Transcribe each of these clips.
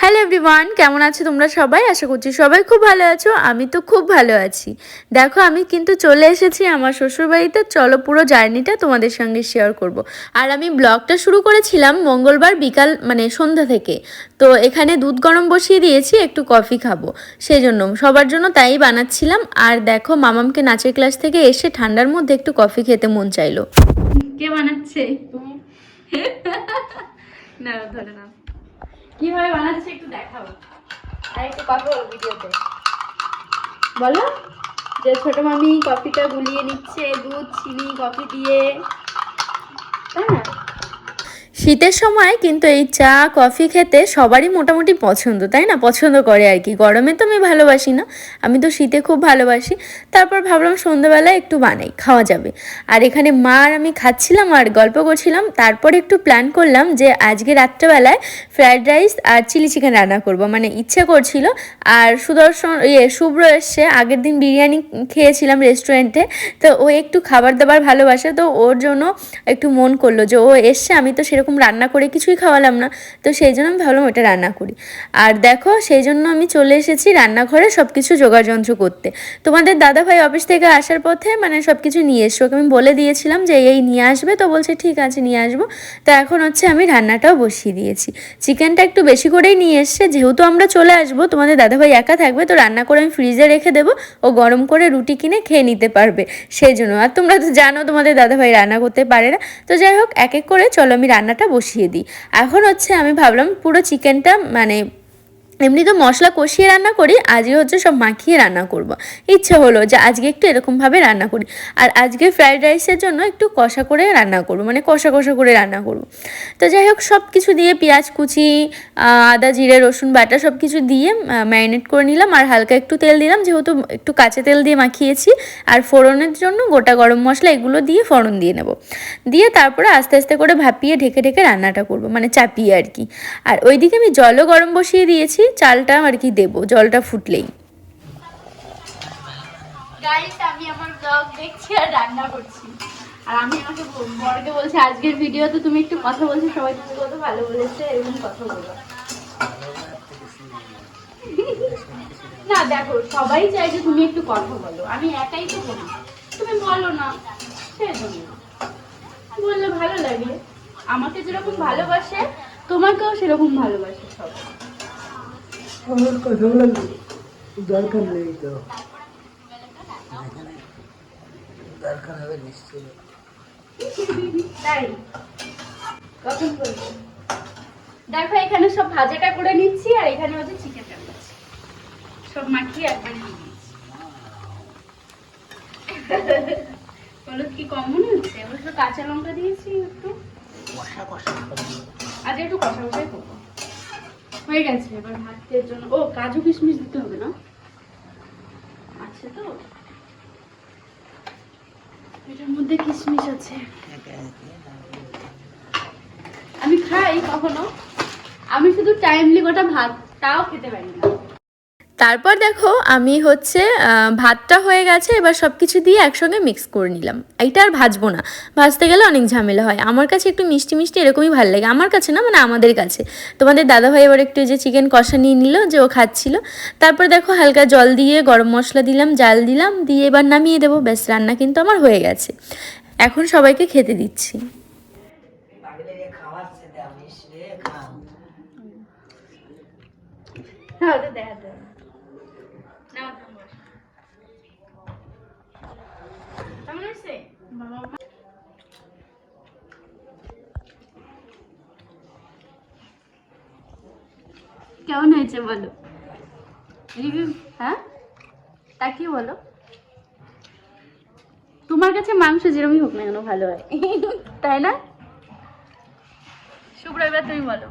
Hello everyone কেমন আছো তোমরা সবাই? আশা করছি সবাই খুব ভালো আছো, আমি তো খুব ভালো আছি। দেখো, আমি কিন্তু চলে এসেছি আমার শ্বশুরবাড়িতে, চলো পুরো জার্নিটা তোমাদের সঙ্গে শেয়ার করব। আর আমি ব্লগটা শুরু করেছিলাম মঙ্গলবার বিকাল মানে সন্ধ্যা থেকে। তো এখানে দুধ গরম বসিয়ে দিয়েছি, একটু কফি খাব। সেই জন্য সবার জন্য তাই বানাচ্ছিলাম। আর দেখো, মামামকে নাচের ক্লাস থেকে এসে ঠান্ডার মধ্যে একটু কফি খেতে মন চাইলো। কে বানাচ্ছে? না, ধরে না কীভাবে বানাচ্ছে একটু দেখাও। আর একটু কথা বলো ভিডিওতে। বলো। যে ছোট মামি কফিটা গুলিয়ে নিচ্ছে দুধ চিনি কফি দিয়ে। তাই না? শীতের সময় কিন্তু এই চা, কফি খেতে সবারই মোটামুটি পছন্দ, তাই না? পছন্দ করে আর কি। গরমে তো আমি ভালোবাসি না। আমি তো শীতে খুব ভালোবাসি। তারপর ভাবলাম সন্ধ্যাবেলায় একটু বানাই, খাওয়া যাবে। আর এখানে মা আর আমি খাচ্ছিলাম আর গল্প করছিলাম। তারপর একটু প্ল্যান করলাম যে আজকে রাত্রেবেলায় ফ্রায়েড রাইস আর চিলি চিকেন রান্না করব। মানে ইচ্ছে করছিল। আর সুদর্শন ইয়ে শুভ্র এসছে। আগের দিন বিরিয়ানি খেয়েছিলাম রেস্টুরেন্টে তো ও একটু খাবার দাবার ভালোবাসে। তো ওর জন্য একটু মন করল যে ও এসছে। আমি তো সেরকম রান্না করে কিছুই খাওয়ালাম না। তো সেই জন্য আমি ভাবলাম ওটা রান্না করি। আর দেখো, সেই জন্য আমি চলে এসেছি রান্নাঘরে সব কিছু যোগাযন্ত্র করতে। তোমাদের দাদাভাই অফিস থেকে আসার পথে মানে সব কিছু নিয়ে ওকে আমি বলে দিয়েছিলাম যে, এই নিয়ে আসবে? তো বলছে, ঠিক আছে, নিয়ে আসব। তো এখন হচ্ছে আমি রান্নাটাও বসিয়ে দিয়েছি। চিকেনটা একটু বেশি করেই নিয়ে এসছে। যেহেতু আমরা চলে আসব, তোমাদের দাদাভাই একা থাকবে, তো রান্না করে আমি ফ্রিজে রেখে দেবো। ও গরম করে রুটি কিনে খেয়ে নিতে পারবে। সেই জন্য। আর তোমরা তো জানো, তোমাদের দাদাভাই রান্না করতে পারে না। তো যাই হোক, এক এক করে চলো আমি রান্নাটা বসিয়ে দিই। এখন হচ্ছে আমি ভাবলাম পুরো চিকেনটা মানে এমনি তো মশলা কষিয়ে রান্না করি, আজকে হচ্ছে সব মাখিয়ে রান্না করব। ইচ্ছে হলো যে আজকে একটু এরকমভাবে রান্না করি। আর আজকে ফ্রাইড রাইসের জন্য একটু কষা করে রান্না করব মানে কষা কষা করে রান্না করব। তো যাই হোক, সব কিছু দিয়ে পেঁয়াজ কুচি আদা, জিরে, রসুন, বাটা সব কিছু দিয়ে ম্যারিনেট করে নিলাম। আর হালকা একটু তেল দিলাম, যেহেতু একটু কাঁচা তেল দিয়ে মাখিয়েছি। আর ফোড়নের জন্য গোটা গরম মশলা এগুলো দিয়ে ফোড়ন দিয়ে নেব। দিয়ে তারপরে আস্তে আস্তে করে ভাপিয়ে ঢেকে ঢেকে রান্নাটা করব মানে চাপিয়ে আর কি। আর ওইদিকে আমি জলও গরম বসিয়ে দিয়েছি। চালটা আর কি দেবো, জলটা ফুটলেই। না, দেখো, সবাই যে তুমি একটু কথা বলো। আমি তুমি বলো না। বললে ভালো লাগে। আমাকে যেরকম ভালোবাসে, তোমাকেও সেরকম ভালোবাসে সবাই। আমার কথাগুলো দরকার নেই তো। দরকার হবে নিশ্চয়ই। তাই কখন দেখো এখানে সব ভাজাটা করে নিচ্ছি আর এখানে হচ্ছে চিকেনটা করছি। সব মাখিয়ে একবার দিয়েছি হলুদ কি কম মনে হচ্ছে কাঁচা লঙ্কা দিয়েছি একটু। কষা। আজ একটু কষা কষাই করব। হয়ে গেছে, এবার ভাতের জন্য। ও, কাজু কিশমিশ দিতে হবে না? আছে তো? এটার মধ্যে কিশমিশ আছে। আমি খাই কখনো। আমি শুধু টাইমলি গোটা ভাতটাও খেতে পারি না। তারপর দেখো আমি হচ্ছে ভাতটা হয়ে গেছে, এবার সব কিছু দিয়ে একসঙ্গে মিক্স করে নিলাম। এইটা আর ভাজবো না। ভাজতে গেলে অনেক ঝামেলা হয়। আমার কাছে একটু মিষ্টি মিষ্টি এরকমই ভালো লাগে। আমার কাছে না মানে আমাদের কাছে। তোমাদের দাদাভাই এবার একটু যে চিকেন কষা নিয়ে নিল, যে ও খাচ্ছিল। তারপর দেখো হালকা জল দিয়ে গরম মশলা দিলাম, জাল দিলাম, দিয়ে এবার নামিয়ে দেবো। ব্যাস, রান্না কিন্তু আমার হয়ে গেছে। এখন সবাইকে খেতে দিচ্ছি। পাগলে রে খাওয়াচ্ছে দে আমি রে খাও হ্যাঁ ওটা দেখা দেয় কেমন হয়েছে কেমন হয়েছে বলো? রিভিউ হ্যাঁ? তাকিয়ে বলো। তোমার কাছে মাংস যেরকমই হোক না কেন ভালো হয়। তাই না? শুভ্র এবার তুমি বলো।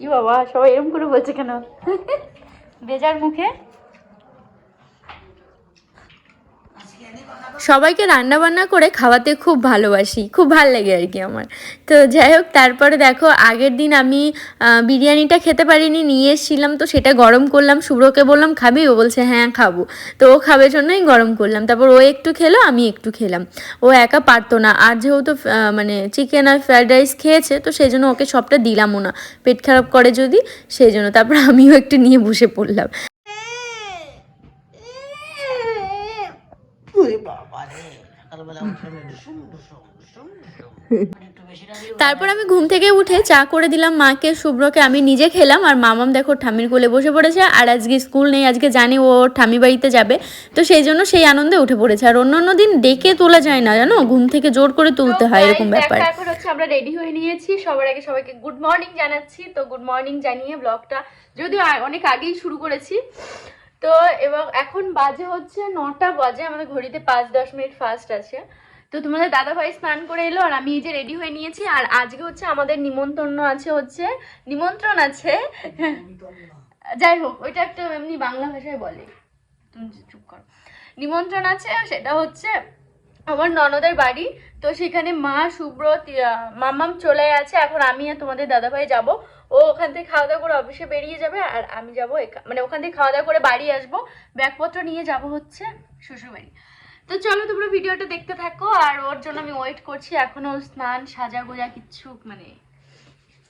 কি বাবা সবাই এরকম করে বলছে কেন? বেজার মুখে? সবাইকে রান্না বান্না করে খাওয়াতে খুব ভালোবাসি। খুব ভালো লাগে আর কি আমার। তো যাই হোক, তারপরে দেখো, আগের দিন আমি বিরিয়ানিটা খেতে পারিনি, নিয়ে এসেছিলাম, তো সেটা গরম করলাম। শুভ্রকে বললাম, খাবি? ও বলছে হ্যাঁ খাব। তো ও খাবে জন্যই গরম করলাম। তারপর ও একটু খেলো, আমি একটু খেলাম। ও একা পারতো না। আর যেহেতু মানে চিকেন আর ফ্রাইড রাইস খেয়েছে, তো সেই জন্য ওকে সবটা দিলামও না। পেট খারাপ করে যদি, সেই জন্য। তারপর আমিও একটু নিয়ে বসে পড়লাম ওরে বাবা রে সকালবেলা উঠে ডুসুম ডুসুম ডুসুম ডুসুম একটু বেশি না দিলেও তারপর আমি ঘুম থেকে উঠে চা করে দিলাম মাকে শুভ্রকে আমি নিজে খেলাম আর মামাম দেখো ঠামির কোলে বসে পড়েছে আর আজকে স্কুল নেই আজকে জানি ও ঠামি বাড়িতে যাবে। তো সেই জন্য সেই আনন্দে উঠে পড়েছে আর অন্য অন্য দিন ডেকে তোলা যায় না জানো? ঘুম থেকে জোর করে তুলতে হয় এরকম ব্যাপার। এখন হচ্ছে আমরা রেডি হয়ে নিয়েছি। সবার আগে সবাইকে গুড মর্নিং জানাচ্ছি। তো গুড মর্নিং জানিয়ে ব্লগটা যদিও অনেক আগেই শুরু করেছি। তো এবং এখন বাজে হচ্ছে নটা বাজে আমাদের ঘড়িতে পাঁচ দশ মিনিট ফাস্ট আছে। তো তোমাদের দাদা ভাই স্নান করে এলো আর আমি এই যে রেডি হয়ে নিয়েছি। আর আজকে হচ্ছে আমাদের নিমন্ত্রণ আছে হচ্ছে নিমন্ত্রণ আছে যাই হোক ওইটা একটা এমনি বাংলা ভাষায় বলে। তুমি চুপ করো। নিমন্ত্রণ আছে সেটা হচ্ছে আমার ননদের বাড়ি। তো সেখানে মা সুব্রত মামাম চলে আছে এখন আমি আর তোমাদের দাদাভাই যাব। ও ওখান থেকে খাওয়া দাওয়া করে অফিসে বেরিয়ে যাবে আর আমি যাব মানে ওখান থেকে খাওয়া দাওয়া করে বাড়ি আসব। ব্যাগপত্র নিয়ে যাব হচ্ছে শ্বশুরবাড়ি। তো চলো তোমরা ভিডিওটা দেখতে থাকো। আর ওর জন্য আমি ওয়েট করছি। এখনও স্নান, সাজা গোজা কিচ্ছু মানে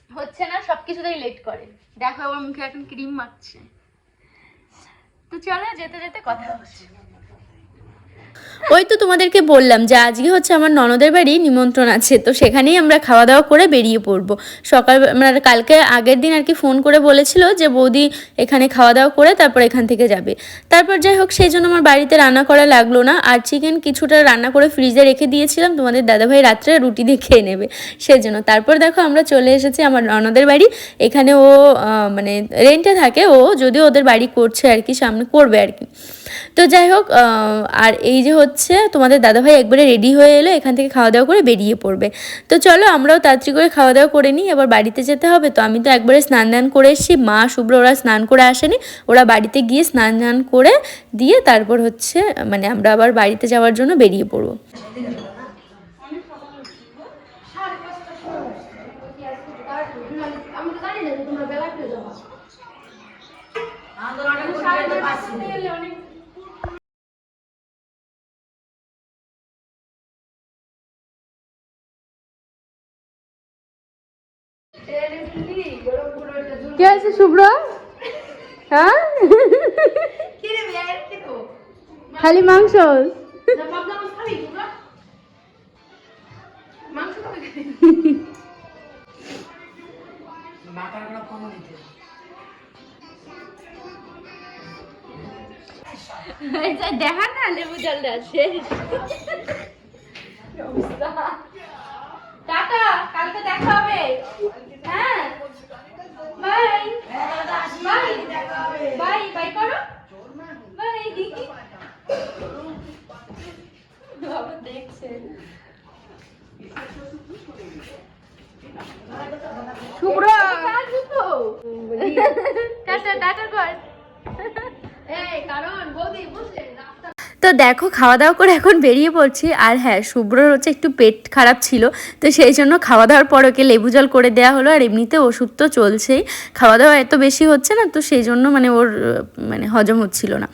হচ্ছে না সব কিছুতেই লেট করে। দেখো আমার মুখে এখন ক্রিম মাখছে। তো চলো যেতে যেতে কথা হচ্ছে। ওই তো তোমাদেরকে বললাম যে আজকে হচ্ছে আমার ননদের বাড়ি নিমন্ত্রণ আছে, তো সেখানেই আমরা খাওয়া দাওয়া করে বেরিয়ে পড়ব। সকাল মানে কালকে আগের দিন আর কি ফোন করে বলেছিল যে বৌদি এখানে খাওয়া দাওয়া করে তারপর এখান থেকে যাবে। তারপর যাই হোক, সেই জন্য আমার বাড়িতে রান্না করা লাগল না। আর চিকেন কিছুটা রান্না করে ফ্রিজে রেখে দিয়েছিলাম, তোমাদের দাদাভাই রাত্রে রুটি দিয়ে খেয়ে নেবে। সেই জন্য তারপর দেখো আমরা চলে এসেছি আমার ননদের বাড়ি। এখানে ও মানে রেন্টে থাকে, ও যদিও ওদের বাড়ি করছে আর কি, সামনে করবে আর কি। তো যাই হোক আর এই যে হচ্ছে তোমাদের দাদাভাই একবারে রেডি হয়ে এলো, এখান থেকে খাওয়া দাওয়া করে বেরিয়ে পড়বে। তো চলো আমরাও তাড়াতাড়ি করে খাওয়া দাওয়া করে নিই আবার বাড়িতে যেতে হবে। তো আমি তো একবারে স্নান দান করে এসেছি, মা, শুভ্র ওরা স্নান করে আসেনি। ওরা বাড়িতে গিয়ে স্নান দান করে দিয়ে তারপর হচ্ছে মানে আমরা আবার বাড়িতে যাওয়ার জন্য বেরিয়ে পড়ব। আমি তো জানি না তোমরা বেলা করে যাব। কি আছে শুভ্র? হ্যাঁ? খালি মাংস? দেখা না লেবু জলটা আছে। টাটা কালকে দেখা হবে। হ্যাঁ? বাই বাই বাই বাই করো বাই বাবা দেখছে। শুভ্র টাটা টাটা কর এই কারণ বৌদি বুঝলে রাস্তা তো দেখো খাওয়া দাওয়া করে এখন বেরিয়ে পড়ছি। আর হ্যাঁ শুভ্রর হচ্ছে একটু পেট খারাপ ছিল, তো সেই জন্য খাওয়া দাওয়ার পর ওকে লেবু জল করে দেওয়া হলো। আর এমনিতে ওষুধ তো চলছেই। খাওয়া দাওয়া এত বেশি হচ্ছে না, তো সেই জন্য মানে ওর মানে হজম হচ্ছিল না।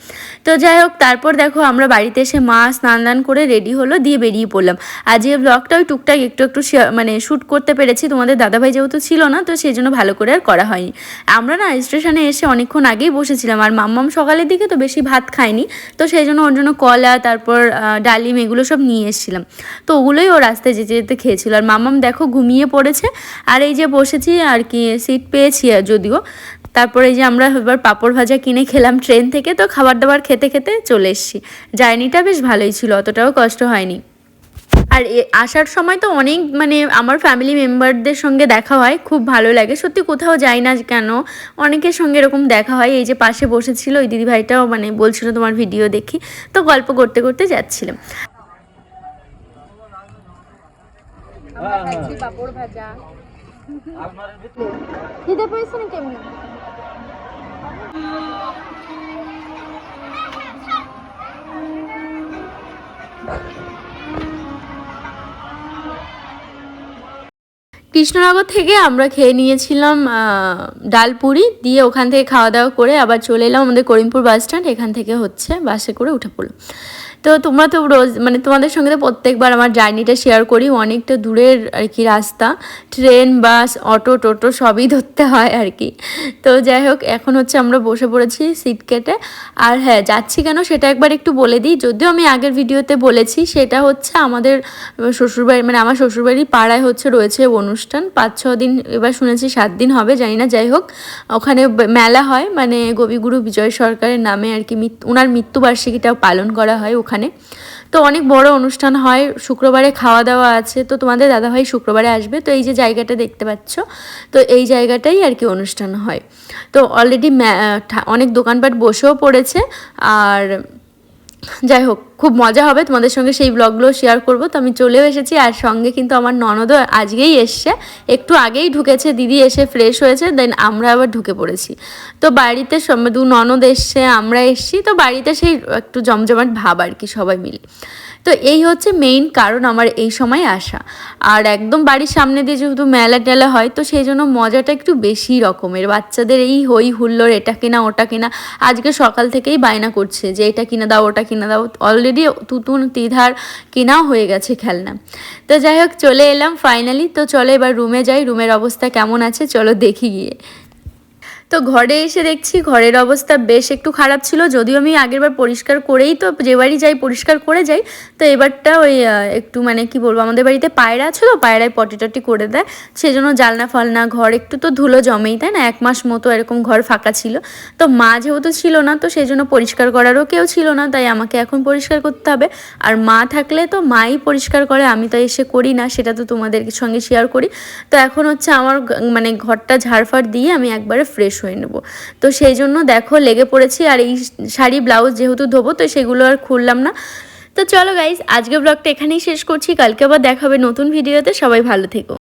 তো যাই হোক, তারপর দেখো আমরা বাড়িতে এসে মা স্নান দান করে রেডি হলো, দিয়ে বেরিয়ে পড়লাম। আজ এই ব্লগটা ওই টুকটাক একটু একটু মানে শ্যুট করতে পেরেছি। তোমাদের দাদাভাই যেহেতু ছিল না, তো সেই জন্য ভালো করে আর করা হয়নি। আমরা না স্টেশনে এসে অনেকক্ষণ আগেই বসেছিলাম। আর মাম্মাম সকালের দিকে তো বেশি ভাত খায়নি, তো সেই জন্য ওর জন্য কলা, তারপর ডালিম এগুলো সব নিয়ে এসেছিলাম। তো ওগুলোই ও রাস্তায় যেতে যেতে খেয়েছিল। আর মামাম দেখো ঘুমিয়ে পড়েছে। আর এই যে বসেছি আর কি সিট পেয়েছি যদিও। তারপরে এই যে আমরা এবার পাঁপড় ভাজা কিনে খেলাম ট্রেন থেকে, তো খাবার দাবার খেতে খেতে চলে এসেছি। জার্নিটা বেশ ভালোই ছিল, অতটাও কষ্ট হয়নি। আর আসার সময় তো অনেক মানে আমার ফ্যামিলি মেম্বারদের সঙ্গে দেখা হয়, খুব ভালো লাগে। সত্যি কোথাও যাই না কেন, অনেকের সঙ্গে এরকম দেখা হয়। এই যে পাশে বসেছিল, ওই দিদিভাইটাও মানে বলছিল তোমার ভিডিও দেখি। তো গল্প করতে করতে যাচ্ছিলাম। ভাজা। না কেমনি কৃষ্ণনগর থেকে আমরা খেয়ে নিয়েছিলাম ডাল পুরি। দিয়ে ওখান থেকে খাওয়া দাওয়া করে আবার চলে এলাম আমাদের করিমপুর বাস স্ট্যান্ড। এখান থেকে হচ্ছে বাসে করে উঠে পড়ল তো তোমরা তো রোজ মানে তোমাদের সঙ্গে তো প্রত্যেকবার আমার জার্নিটা শেয়ার করি, অনেকটা দূরের আর কি রাস্তা। ট্রেন, বাস, অটো, টোটো সবই ধরতে হয় আর কি। তো যাই হোক, এখন হচ্ছে আমরা বসে পড়েছি সিট কেটে। আর হ্যাঁ যাচ্ছি কেন সেটা একবার একটু বলে দিই। যদিও আমি আগের ভিডিওতে বলেছি, সেটা হচ্ছে আমাদের শ্বশুরবাড়ি মানে আমার শ্বশুরবাড়ির পাড়ায় হচ্ছে রয়েছে অনুষ্ঠান। পাঁচ, ছ দিন, এবার শুনেছি সাত দিন হবে, জানি না। যাই হোক, ওখানে মেলা হয় মানে কবিগুরু বিজয় সরকারের নামে আর কি ওনার মৃত্যুবার্ষিকীটাও পালন করা হয়। ওখানে তো অনেক বড় অনুষ্ঠান হয়, শুক্রবারে খাওয়া দাওয়া আছে। তো তোমাদের দাদাভাই শুক্রবারে আসবে। তো এই যে জায়গাটা দেখতে পাচ্ছ, তো এই জায়গাটাই আর কি অনুষ্ঠান হয়। তো অলরেডি অনেক দোকানপাট বসেও পড়েছে। আর যাই হোক, খুব মজা হবে। তোমাদের সঙ্গে সেই ব্লগগুলো শেয়ার করব। তো আমি চলেও এসেছি আর সঙ্গে কিন্তু আমার ননদও আজকেই এসছে। একটু আগেই ঢুকেছে, দিদি এসে ফ্রেশ হয়েছে দেন আমরা আবার ঢুকে পড়েছি। তো বাড়িতে দু ননদ এসছে, আমরা এসছি। তো বাড়িতে সেই একটু জমজমাট ভাব আর কি সবাই মিলে। তো এই হচ্ছে মেইন কারণ আমার এই সময় আসা। আর একদম বাড়ির সামনে দিয়ে যেহেতু মেলা টেলা হয়, তো সেই জন্য মজাটা একটু বেশি রকমের। বাচ্চাদের এই হই হুল্লোড়, এটা কেনা, ওটা কেনা, আজকে সকাল থেকেই বায়না করছে যে এটা কিনে দাও, ওটা কিনে দাও। অলরেডি তুতুন, তিধার কেনাও হয়ে গেছে খেলনা। তো যাই হোক, চলে এলাম ফাইনালি তো চলো এবার রুমে যাই। রুমের অবস্থা কেমন আছে? চলো দেখি গিয়ে। তো ঘরে এসে দেখছি ঘরের অবস্থা বেশ একটু খারাপ ছিল, যদিও আমি আগেরবার পরিষ্কার করেই তো যে বাড়ি যাই পরিষ্কার করে যাই, তো এবারটা ওই একটু মানে কি বলব, আমাদের বাড়িতে পায়রা তো পায়রায় পটি টটি করে দেয়, সেজন্য জালনা ফালনা, ঘর একটু তো ধুলো জমেই, তাই না? এক মাস মতো এরকম ঘর ফাঁকা ছিল। তো মা যেহেতু ছিল না, তো সেই জন্য পরিষ্কার করারও কেউ ছিল না, তাই আমাকে এখন পরিষ্কার করতে হবে। আর মা থাকলে তো মাই পরিষ্কার করে, আমি তো এসে করি না, সেটা তো তোমাদের সঙ্গে শেয়ার করি। তো এখন হচ্ছে আমার মানে ঘরটা ঝাড়ফাড় দিয়ে আমি একবারে ফ্রেশ হয়ে নেব। তো সেই জন্য দেখো লেগে পড়েছি আর এই শাড়ি, ব্লাউজ যেহেতু ধোবো, তো সেগুলো আর খুললাম না। তো চলো গাইজ আজকে ব্লগটা এখানেই শেষ করছি। কালকে আবার দেখাবে নতুন ভিডিওতে সবাই ভালো থেকো।